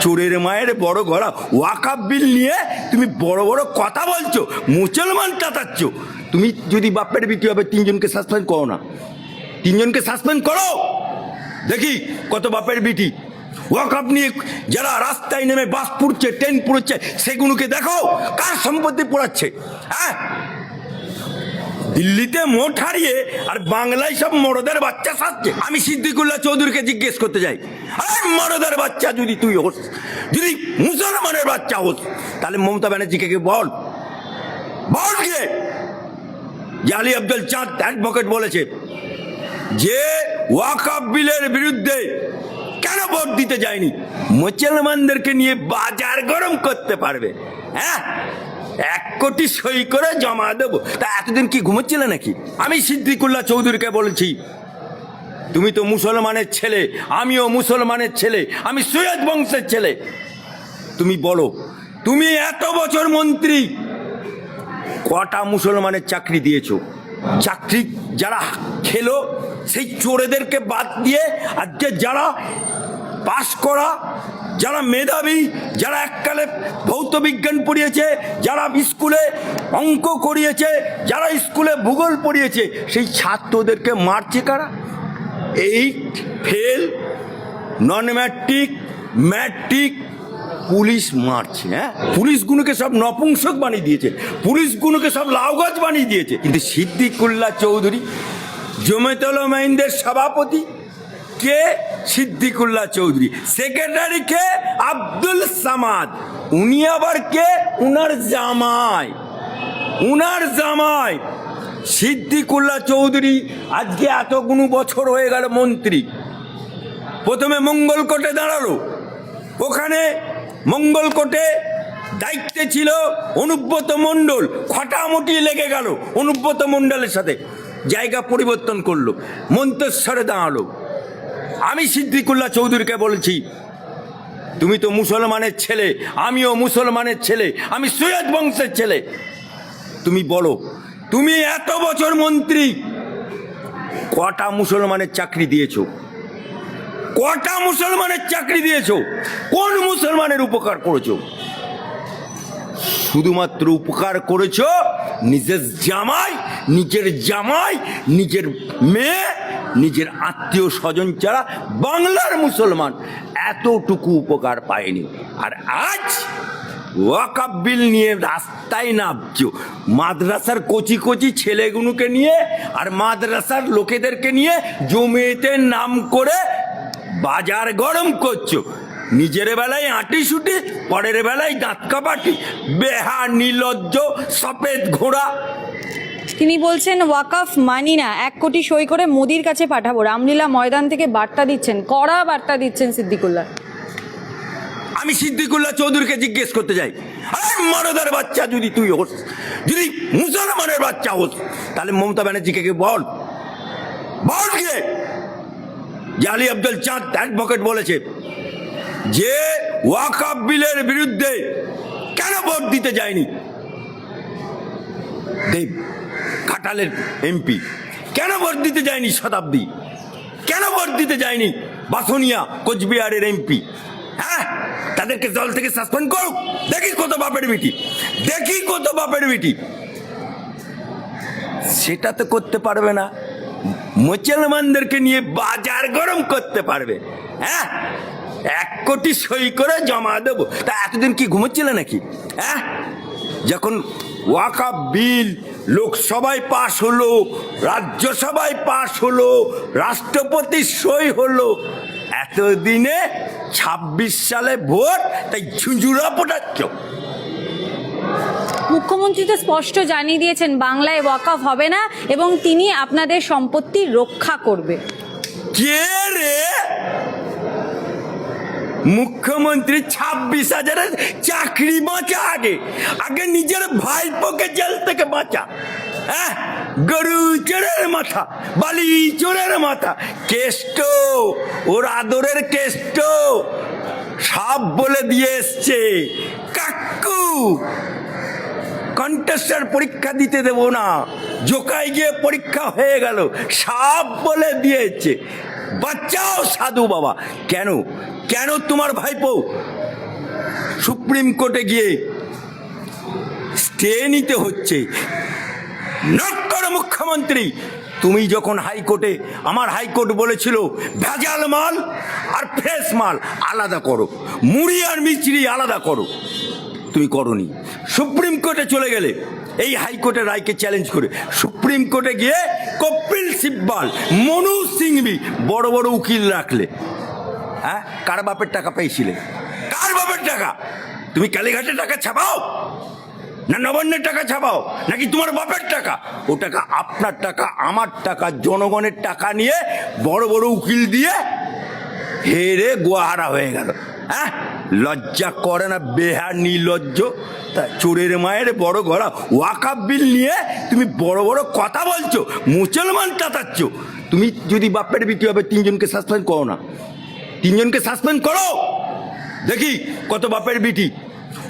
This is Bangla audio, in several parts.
চোরের মায়ের বড় গলা ওয়াকাপ বিল নিয়ে তুমি বড় বড় কথা বলছো, মুসলমান টাতাচ্ছ তুমি যদি বাপের বিক্রি হবে, তিনজনকে সাসপেন্ড করো না। তিনজনকে সাসপেন্ড করো। দেখি কত বাপের বিটি। ওয়াকাপ নিয়ে যারা রাস্তায় নেমে বাস পুড়ছে, ট্রেন পুড়ছে, সেগুলোকে দেখো, কার সম্পত্তি পোড়াচ্ছে হ্যাঁ? দিল্লিতে মোট হারিয়ে আর বাংলায় সব মরদের বাচ্চা সাজছে আমি সিদ্দিকুল্লাহ চৌধুরীকে জিজ্ঞেস করতে যাই, আরে মরদের বাচ্চা যদি তুই হোস, যদি মুসলমানের বাচ্চা হোস, তাহলে মমতা ব্যানার্জিকে কি বল? বল কে? যে আলী আব্দুল চাঁদ অ্যাডভোকেট বলেছে, যে ওয়াকাব বিলের বিরুদ্ধে কেন ভোট দিতে যায়নি? মুসলমানদেরকে নিয়ে বাজার গরম করতে পারবে হ্যাঁ? এক কোটি সই করে জমা দেবো। তা এতদিন কি ঘুমোচ্ছিলে নাকি? আমি সিদ্দিকুল্লাহ চৌধুরীকে বলেছি, তুমি তো মুসলমানের ছেলে, আমিও মুসলমানের ছেলে, আমি সৈয়দ বংশের ছেলে। তুমি বলো, তুমি এত বছর মন্ত্রী, কটা মুসলমানের চাকরি দিয়েছ? চাকরি যারা খেলো, সেই চোরেদেরকে বাদ দিয়ে আজকে যারা পাশ করা, যারা মেধাবী, যারা এককালে ভৌত বিজ্ঞান পড়িয়েছে, যারা স্কুলে অঙ্ক করিয়েছে, যারা স্কুলে ভূগোল পড়িয়েছে, সেই ছাত্রদেরকে মারছে কারা? Eight fail non matric matric police মারছে হ্যাঁ? পুলিশগুলোকে সব নপুংসক বানিয়ে দিয়েছে, পুলিশগুলোকে সব লাউগাছ বানিয়ে দিয়েছে। কিন্তু সিদ্দিকুল্লাহ চৌধুরী জমেতল মাইন্দের সভাপতি, কে? সিদ্দিকুল্লাহ চৌধুরী। সেক্রেটারি কে? আব্দুল সামাদ। উনি আবার কে? উনার জামাই। উনার জামাই। সিদ্দিকুল্লা চৌধুরী আজকে এতগুলো বছর হয়ে গেল মন্ত্রী। প্রথমে মঙ্গলকোটে দাঁড়াল। ওখানে মঙ্গলকোটে দায়িত্বে ছিল অনুব্রত মণ্ডল। খটামুটি লেগে গেল অনুব্রত মণ্ডলের সাথে। জায়গা পরিবর্তন করল। মন্তেশ্বরে দাঁড়াল। আমি সিদ্দিকুল্লাহ চৌধুরীকে বলেছি তুমি তো মুসলমানের ছেলে, আমিও মুসলমানের ছেলে, আমি সৈয়দ বংশের ছেলে। তুমি বলো, তুমি এত বছর মন্ত্রী, কটা মুসলমানের চাকরি দিয়েছ? কটা মুসলমানের চাকরি দিয়েছ? কোন মুসলমানের উপকার করেছ? শুধুমাত্র উপকার করেছ নিজের জামাই নিজের জামাই, নিজের মেয়ে, নিজের আত্মীয় স্বজন ছাড়া বাংলার মুসলমান এতটুকু উপকার পায়নি। আর আজ ওয়াকাব বিল নিয়ে রাস্তায় নামছো। মাদ্রাসার কচি কচি ছেলেগুলোকে নিয়ে আর মাদ্রাসার লোকেদেরকে নিয়ে জমিতে নাম করে বাজার গরম করছ। নিজের বেলায় আঁটি শুটি পরের বেলায় দাঁত কাপাটি বেহা নির্লজ্জ সফেদ ঘোড়া। তিনি বলছেন ওয়াকাফ মানি না এক কোটি সই করে মোদির কাছে পাঠাবো। রামলীলা ময়দান থেকে বার্তা দিচ্ছেন কড়া বার্তা দিচ্ছেন সিদ্দিকুল্লাহ। আমি সিদ্দিকুল্লাহ চৌধুরীকে জিজ্ঞেস করতে যাই আরে মরদের বাচ্চা যদি তুই হোস যদি মুসলমানের বাচ্চা হোস তাহলে মমতা ব্যানার্জিকে কি বল? বল কে? জালি আব্দুল চাঁদ অ্যাডভোকেট বলেছে যে ওয়াকাব বিলের বিরুদ্ধে কেন ভোট দিতে যায়নি? দেব কাটালের এমপি কেন ভোট দিতে যায়নি শতাব্দী? কেন ভোট দিতে যায়নি বাসনিয়া, কোচবিহারের এমপি হ্যাঁ তাদেরকে দল থেকে সাসপেন্ড করুক। দেখি কত বাপের বিটি দেখি কত বাপের বিটি সেটা তো করতে পারবে না। মুসলমানদেরকে নিয়ে বাজার গরম করতে পারবে। হ্যাঁ এক কোটি সই করে জমা দেবো। তা এতদিন কি ঘুমোচ্ছিলে নাকি? হ্যাঁ? যখন ওয়াকা বিল লোকসভায় পাশ হলো রাজ্যসভায় পাশ হলো রাষ্ট্রপতি সই হলো এতদিনে ছাব্বিশ সালে ভোট তাই ঝুঁঝুরা পোটাচ্ছ। মুখ্যমন্ত্রী তো স্পষ্ট জানিয়ে দিয়েছেন বাংলায় ওয়াকাফ হবে না এবং তিনি আপনাদের সম্পত্তি রক্ষা করবে। কে রে? মুখ্যমন্ত্রী ছাব্বিশ হাজারের চাকরি বাঁচা আগে। আগে নিজের ভাইপোকে জেল থেকে বাঁচা। হ্যাঁ? গরু চোরের মাথা, বালি চোরের মাথা। কেষ্ট, ওর আদরের কেষ্ট। সাপ বলে দিয়ে এসছে, কাকু কন্টেস্টার পরীক্ষা দিতে দেবো না। জোকায় গিয়ে পরীক্ষা হয়ে গেল। সাপ বলে দিয়েছে। বাচ্চাও সাধু বাবা। কেন? কেন তোমার ভাইপো সুপ্রিম কোর্টে গিয়ে স্টে নিতে হচ্ছে? নক্কর মুখ্যমন্ত্রী। তুমি যখন হাইকোর্টে, আমার হাইকোর্ট বলেছিল, ভেজাল মাল আর ফ্রেশ মাল আলাদা করো। মুড়ি আর মিচড়ি আলাদা করো। তুমি করনি। সুপ্রিম কোর্টে চলে গেলে, এই হাইকোর্টের রায়কে চ্যালেঞ্জ করে। সুপ্রিম কোর্টে গিয়ে কপিল সিব্বাল মনু সিংবি বড় বড় উকিল রাখলে। হ্যাঁ? কার বাপের টাকা পেয়েছিলে? কার বাপের টাকা? তুমি কালীঘাটের টাকা ছাপাও? না নবান্নের টাকা ছাপাও? নাকি তোমার বাপের টাকা? ও টাকা আপনার টাকা, আমার টাকা, জনগণের টাকা নিয়ে বড় বড় উকিল দিয়ে হেরে গোয়াহারা হয়ে গেল। হ্যাঁ? লজ্জা করে না, বেহার, নির্লজ্জ। তা চোরের মায়ের বড় গলা। ওয়াকাপ বিল নিয়ে তুমি বড় বড় কথা বলছো, মুসলমান টাতাচ্ছ। তুমি যদি বাপের বিটি হবে, তিনজনকে সাসপেন্ড করো না। তিনজনকে সাসপেন্ড করো। দেখি কত বাপের বিটি।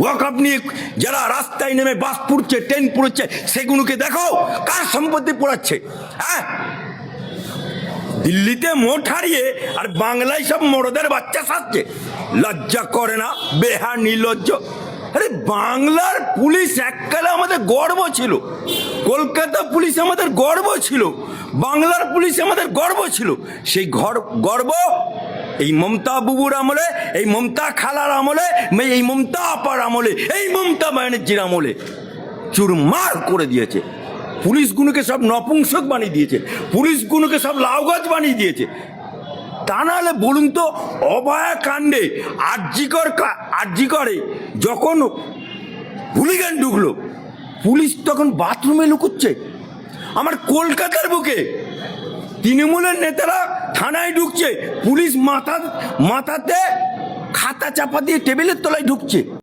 ওয়াকআপ নিয়ে যারা রাস্তায় নেমে বাস পুড়ছে, ট্রেন পুড়ছে, সেগুলোকে দেখো, কার সম্পত্তি পোড়াচ্ছে হ্যাঁ? দিল্লিতে মোট হারিয়ে আর বাংলায় সব মরদের বাচ্চা সাজছে। লজ্জা করে না বেহা নির্লজ্জ। আরে, বাংলার পুলিশ এককালে আমাদের গর্ব ছিল। কলকাতা পুলিশ আমাদের গর্ব ছিল। বাংলার পুলিশ আমাদের গর্ব ছিল। সেই ঘর, গর্ব এই মমতা বুবুর আমলে, এই মমতা খালার আমলে এই মমতা আপার আমলে, এই মমতা ব্যানার্জির আমলে চুরমার করে দিয়েছে। পুলিশগুলোকে সব নপুংসক বানিয়ে দিয়েছে। পুলিশগুলোকে সব লাউগাছ বানিয়ে দিয়েছে। তা নাহলে বলুন তো, অভয়া কাণ্ডে আর্যিকর আর্যিকরে যখন হুলিগান ঢুকলো, পুলিশ তখন বাথরুমে লুকোচ্ছে। আমার কলকাতার বুকে তৃণমূলের নেতারা থানায় ঢুকছে, পুলিশ মাথা, মাথাতে খাতা চাপা দিয়ে টেবিলের তলায় ঢুকছে।